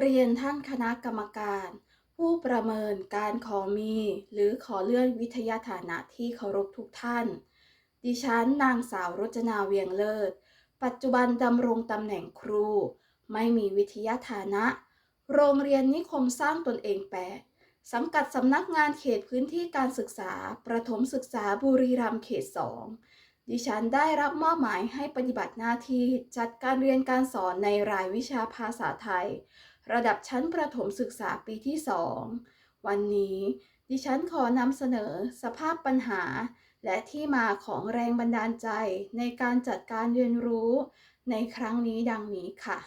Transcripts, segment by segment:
เรียนท่านคณะกรรมการ ผู้ประเมินการขอมี หรือขอเลื่อนวิทยาฐานะที่เคารพทุกท่าน ดิฉันนางสาวรจนาเวียงเลิศ ปัจจุบันดำรงตำแหน่งครู ไม่มีวิทยาฐานะ โรงเรียนนิคมสร้างตนเองแปดสังกัดสำนักงานเขตพื้นที่การศึกษา ประถมศึกษาบุรีรัมย์เขตสองดิฉันได้รับมอบหมายให้ปฏิบัติหน้าที่จัดการเรียนการสอนในรายวิชาภาษาไทย ระดับชั้นประถมศึกษาปีที่ 2 วันนี้ ดิฉันขอนำเสนอสภาพปัญหา และที่มาของแรงบันดาลใจในการจัดการเรียนรู้ในครั้งนี้ดังนี้ค่ะ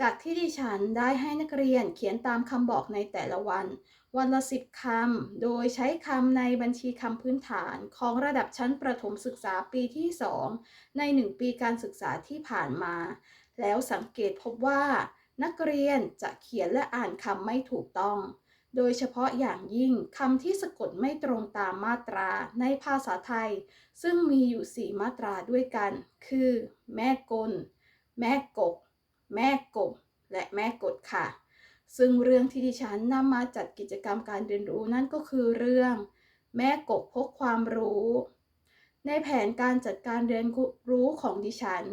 จากที่ดิฉันได้ให้นักเรียนเขียนตามคำบอกในแต่ละวัน วันละสิบคำ โดยใช้คำในบัญชีคำพื้นฐานของระดับชั้นประถมศึกษาปีที่ 2 ใน 1 ปีการศึกษาที่ผ่านมา แล้วสังเกตพบว่า นักเรียนจะเขียนและอ่านคำไม่ถูกต้อง โดยเฉพาะอย่างยิ่งคำที่สะกดไม่ตรงตามมาตราในภาษาไทย ซึ่งมีอยู่ 4 มาตราด้วยกัน คือ แม่กล แม่กก แม่กบ และแม่กดค่ะ ซึ่งเรื่องที่ดิฉันนำมาจัดกิจกรรมการเรียนรู้นั่นก็คือเรื่อง แม่กบพกความรู้ ในแผนการจัดการเรียนรู้ของดิฉัน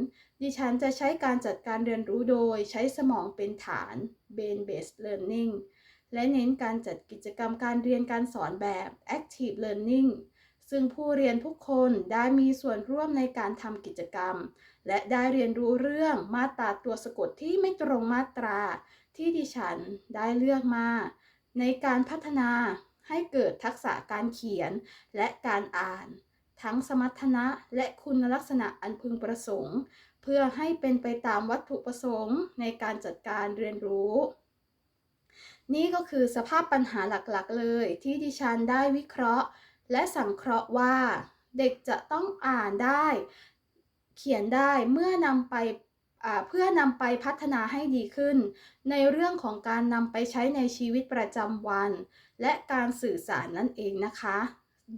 ดิฉันจะใช้การจัดการเรียนรู้โดยใช้สมองเป็นฐาน brain based learning และเน้นการจัดกิจกรรมการเรียนการสอนแบบ active learning ซึ่งผู้เรียนทุกคนได้มีส่วนร่วมในการทำกิจกรรม และได้เรียนรู้เรื่องมาตราตัวสะกดที่ไม่ตรงมาตรา ที่ดิฉันได้เลือกมา ในการพัฒนาให้เกิดทักษะการเขียนและการอ่าน ทั้งสมรรถนะและคุณลักษณะอันพึงประสงค์ เพื่อให้เป็นไปตามวัตถุประสงค์ในการจัดการเรียนรู้ นี่ก็คือสภาพปัญหาหลักๆ เลยที่ดิฉันได้วิเคราะห์ และสังเคราะห์ว่า เด็กจะต้องอ่านได้ เขียนได้เมื่อนำไปเพื่อนำไปพัฒนาให้ดีขึ้น ในเรื่องของการนำไปใช้ในชีวิตประจำวัน และการสื่อสารนั่นเองนะคะ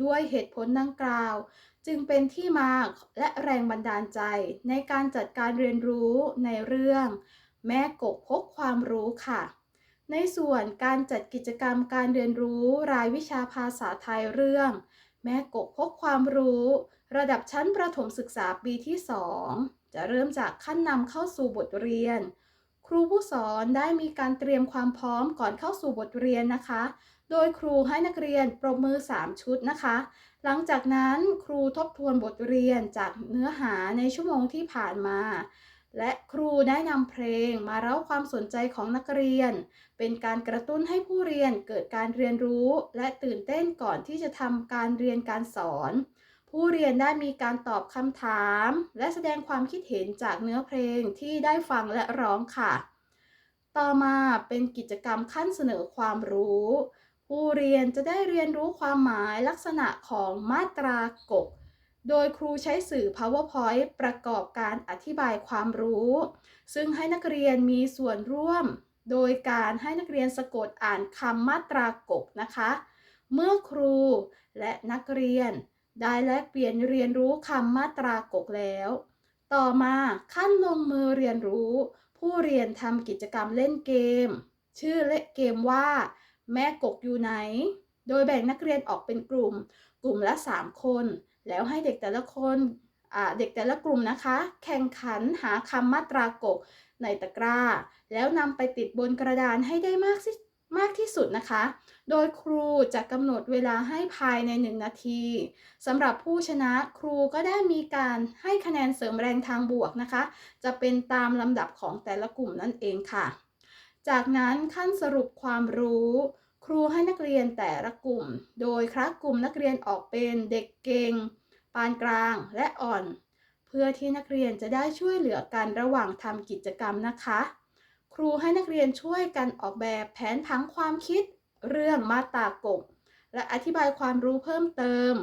ด้วยเหตุผลดังกล่าว จึงเป็นที่มาและแรงบันดาลใจในการจัดการเรียนรู้ในเรื่อง แม่กบพกความรู้ค่ะ ในส่วนการจัดกิจกรรมการเรียนรู้รายวิชาภาษาไทยเรื่อง แม่กบพกความรู้ ระดับชั้นประถมศึกษาปีที่ 2 จะเริ่มจากขั้นนำเข้าสู่บทเรียน ครูผู้สอนได้มีการเตรียมความพร้อมก่อนเข้าสู่บทเรียนนะคะ โดยครูให้นักเรียนปรบมือ 3 ชุดนะคะ หลังจากนั้นครูทบทวนบทเรียนจากเนื้อหาในชั่วโมงที่ผ่านมา และครูได้นำเพลงมาเล่าความสนใจของนักเรียน เป็นการกระตุ้นให้ผู้เรียนเกิดการเรียนรู้ และตื่นเต้นก่อนที่จะทำการเรียนการสอน ผู้เรียนได้มีการตอบคำถาม และแสดงความคิดเห็นจากเนื้อเพลงที่ได้ฟังและร้องค่ะ ต่อมาเป็นกิจกรรมขั้นเสนอความรู้ ผู้เรียนจะได้เรียนรู้ความหมายลักษณะของมาตรากบโดยครูใช้สื่อ PowerPoint ประกอบการอธิบายความรู้ ซึ่งให้นักเรียนมีส่วนร่วม โดยการให้นักเรียนสะกดอ่านคำมาตรากบนะคะ เมื่อครูและนักเรียน ได้แลกเปลี่ยนเรียนรู้คำมาตรากบแล้ว ต่อมาขั้นลงมือเรียนรู้ ผู้เรียนทำกิจกรรมเล่นเกม ชื่อเล่นเกมว่า แม่กกอยู่ไหน โดยแบ่งนักเรียนออกเป็นกลุ่ม กลุ่มละ 3 คน แล้วให้เด็กแต่ละคนเด็กแต่ละกลุ่มนะคะ แข่งขันหาคำมาตรากกในตะกร้า แล้วนำไปติดบนกระดานให้ได้มากที่มากที่สุดนะคะ โดยครูจะกำหนดเวลาให้ภายใน 1 นาทีสำหรับผู้ชนะครูก็ได้มีการให้คะแนนเสริมแรงทางบวกนะคะ จะเป็นตามลำดับของแต่ละกลุ่มนั่นเองค่ะ จากนั้นขั้นสรุปความรู้ ครูให้นักเรียนแต่ละกลุ่ม โดยคละกลุ่มนักเรียนออกเป็นเด็กเก่ง ปานกลางและอ่อน เพื่อที่นักเรียนจะได้ช่วยเหลือกันระหว่างทำกิจกรรมนะคะ ครูให้นักเรียนช่วยกันออกแบบแผนผังความคิด เรื่องมาตากบและอธิบายความรู้เพิ่มเติม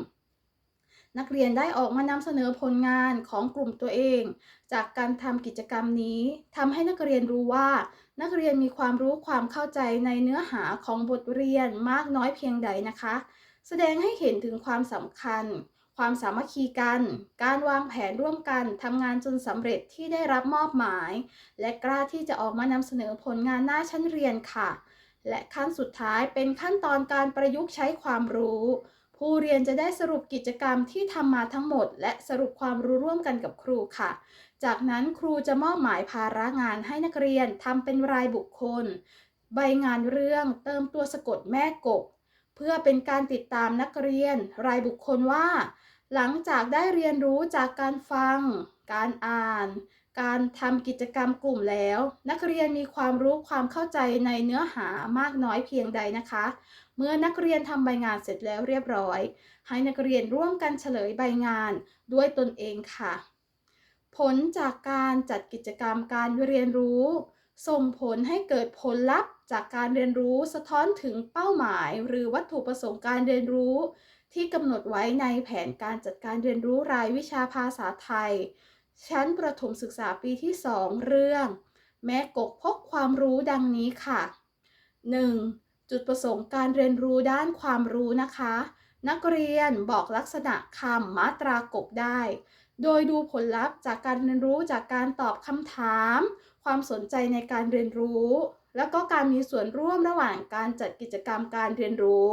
นักเรียนได้ออกมานำเสนอผลงานของกลุ่มตัวเอง จากการทำกิจกรรมนี้ทำให้นักเรียนรู้ว่า นักเรียนมีความรู้ความเข้าใจในเนื้อหาของบทเรียนมากน้อยเพียงใดนะคะ แสดงให้เห็นถึงความสำคัญ ความสามัคคีกัน การวางแผนร่วมกันทำงานจนสำเร็จที่ได้รับมอบหมาย และกล้าที่จะออกมานำเสนอผลงานหน้าชั้นเรียนค่ะ และขั้นสุดท้ายเป็นขั้นตอนการประยุกต์ใช้ความรู้ ผู้เรียนจะได้สรุปกิจกรรมที่ทำมาทั้งหมด และสรุปความรู้ร่วมกันกับครูค่ะ จากนั้นครูจะมอบหมายภาระงานให้นักเรียนทำเป็นรายบุคคล ใบงานเรื่องเติมตัวสะกดแม่กบ เพื่อเป็นการติดตามนักเรียน รายบุคคลว่า หลังจากได้เรียนรู้จากการฟัง การอ่าน การทำกิจกรรมกลุ่มแล้ว นักเรียนมีความรู้ความเข้าใจในเนื้อหามากน้อยเพียงใดนะคะ เมื่อนักเรียนทำใบงานเสร็จแล้วเรียบร้อย ให้นักเรียนร่วมกันเฉลยใบงานด้วยตนเองค่ะ ผลจากการจัดกิจกรรมการเรียนรู้ ส่งผลให้เกิดผลลัพธ์จากการเรียนรู้สะท้อนถึงเป้าหมาย หรือวัตถุประสงค์การเรียนรู้ ที่กำหนดไว้ในแผนการจัดการเรียนรู้รายวิชาภาษาไทย ชั้นประถมศึกษาปีที่ 2 เรื่อง แม่กกพกความรู้ดังนี้ค่ะ 1. จุดประสงค์การเรียนรู้ด้านความรู้นะคะ นักเรียนบอกลักษณะคำมาตรากบได้ โดยดูผลลัพธ์จากการเรียนรู้จากการตอบคำถาม ความสนใจในการเรียนรู้ แล้วก็การมีส่วนร่วมระหว่างการจัดกิจกรรมการเรียนรู้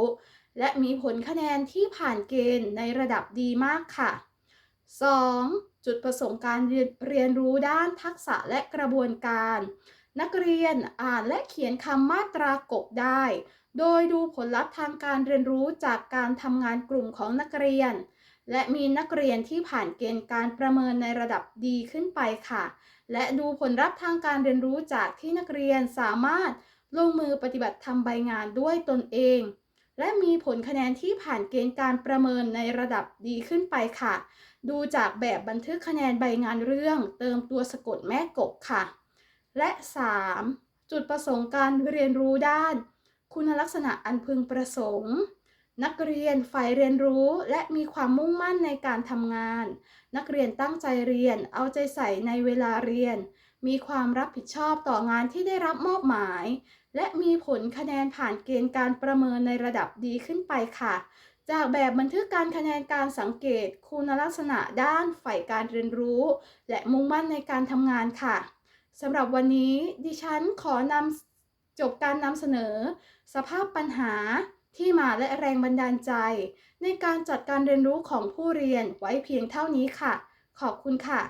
และมีผลคะแนนที่ผ่านเกณฑ์ในระดับดีมากค่ะ 2. จุดประสงค์การเรียนรู้ด้านทักษะและกระบวนการ นักเรียนอ่านและเขียนคำมาตรากบได้ โดยดูผลลัพธ์ทางการเรียนรู้จากการทำงานกลุ่มของนักเรียน และมีนักเรียนที่ผ่านเกณฑ์การประเมินในระดับดีขึ้นไปค่ะ และดูผลลัพธ์ทางการเรียนรู้จากที่นักเรียนสามารถลงมือปฏิบัติทำใบงานด้วยตนเอง และมีผลคะแนนที่ผ่านเกณฑ์การประเมินในระดับดีขึ้นไปค่ะ ดูจากแบบบันทึกคะแนนใบงานเรื่อง เติมตัวสะกดแม่กบค่ะ และ 3. จุดประสงค์การเรียนรู้ด้าน คุณลักษณะอันพึงประสงค์ นักเรียนใฝ่เรียนรู้และมีความมุ่งมั่นในการทำงาน นักเรียนตั้งใจเรียนเอาใจใส่ในเวลาเรียน มีความรับผิดชอบต่องานที่ได้รับมอบหมาย และมีผลคะแนนผ่านเกณฑ์การประเมินในระดับดีขึ้นไปค่ะ จากแบบบันทึกการคะแนนการสังเกต คุณลักษณะด้านฝ่ายการเรียนรู้ และมุ่งมั่นในการทำงานค่ะสำหรับวันนี้ดิฉันขอนำจบการนำเสนอ สภาพปัญหาที่มาและแรงบันดาลใจ ในการจัดการเรียนรู้ของผู้เรียนไว้เพียงเท่านี้ค่ะ ขอบคุณค่ะ